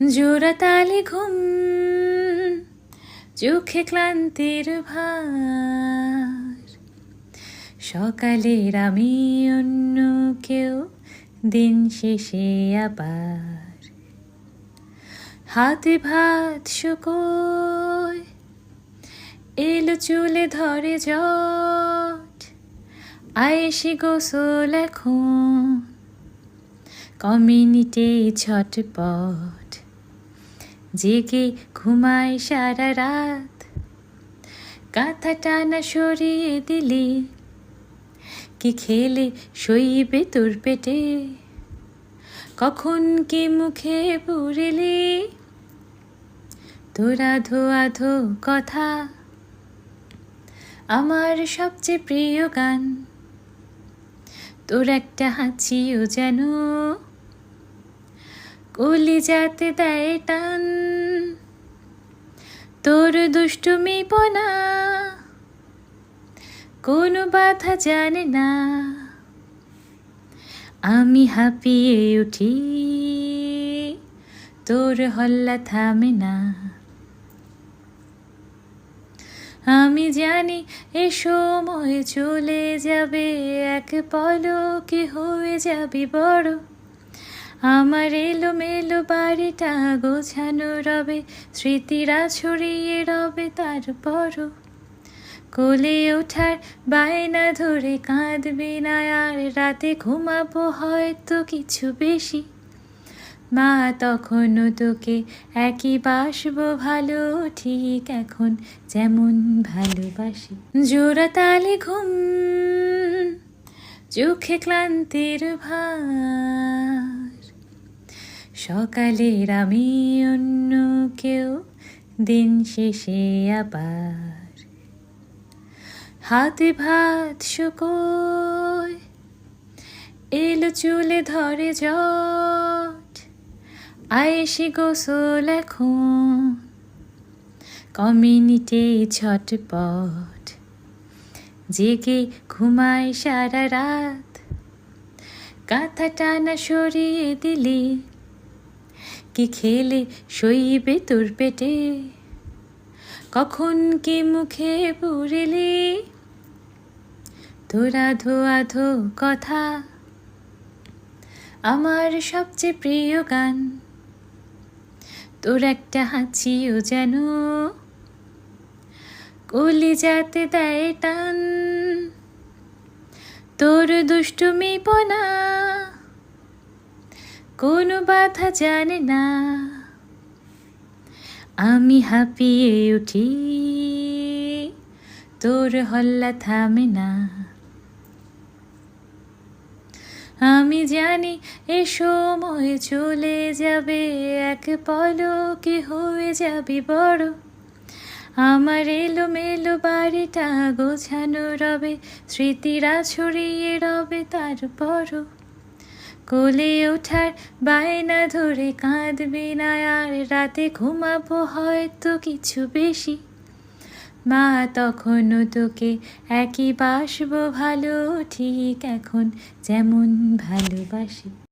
জোড়া তালে ঘুম, চোখে ক্লান্তির ভার। সকালের আমি অন্য কেউ, দিন শেষে আবার। হাতে ভাত শুকোয়, এলো চুলে ধরে জট। আয়েসি গোসল এখন কমিউনিটি ছটপট। জেগে ঘুমায় সারা রাত। কাঁথা টানা সরিয়ে দিলি, কি খেলে সইবে তোর পেটে? কখন কি মুখে পুরিলি তোরা ধো আধো কথা। আমার সবচেয়ে প্রিয় গান, তোর একটা হাঁচিও যেন কলি যাতে দেয় টান। তোর দুষ্টুমি পনা, কোনো বাধা জানে না। আমি হাঁপিয়ে উঠি, তোর হল্লা থামে না। আমি জানি এ সময় চলে যাবে, এক পলকে হয়ে যাবি বড়। আমার এলো মেলো বাড়িটা গোছানো রবে, স্মৃতিরা ছড়িয়ে রবে তারপরও কোলে ওঠার বায়না ধরে কাঁদবি না আর রাতে ঘুমাবো হয়তো কিছু বেশি। মা, তখনও তোকে একই বাসবো ভালো, ঠিক এখন যেমন ভালোবাসি। জোড়া তালে ঘুম, চোখে ক্লান্তির ভার সকালের আমি অন্য কেউ, দিন শেষে আবার। হাতে ভাত শুকোয়, এলো চুলে ধরে জট আয়েসি গোসল এখন কমিউনিটি ছটপট। জেগে ঘুমায় সারা রাত কাঁথা টানা সরিয়ে দিলি কি খেলে সইবে তোর পেটে? কখন কি মুখে পুরিলি তোরা ধো আধো কথা। আমার সবচেয়ে প্রিয় গান। তোর একটা হাঁচিও যেন কলি যাতে দেয় টান। তোর দুষ্টুমি পনা কোনো বাধা জানে না। আমি হাঁপিয়ে উঠি, তোর হল্লা থামে না। আমি জানি এ সময় চলে যাবে, এক পলকে হয়ে যাবি বড়। আমার এলো মেলো বাড়িটা গোছানো রবে, স্মৃতিরা ছড়িয়ে রবে তারপরও কোলে ওঠার বায়না ধরে কাঁদবি না, আর রাতে ঘুমাবো হয়তো কিছু বেশি। মা, তখনও তোকে একই বাসবো ভালো, ঠিক এখন যেমন ভালোবাসি।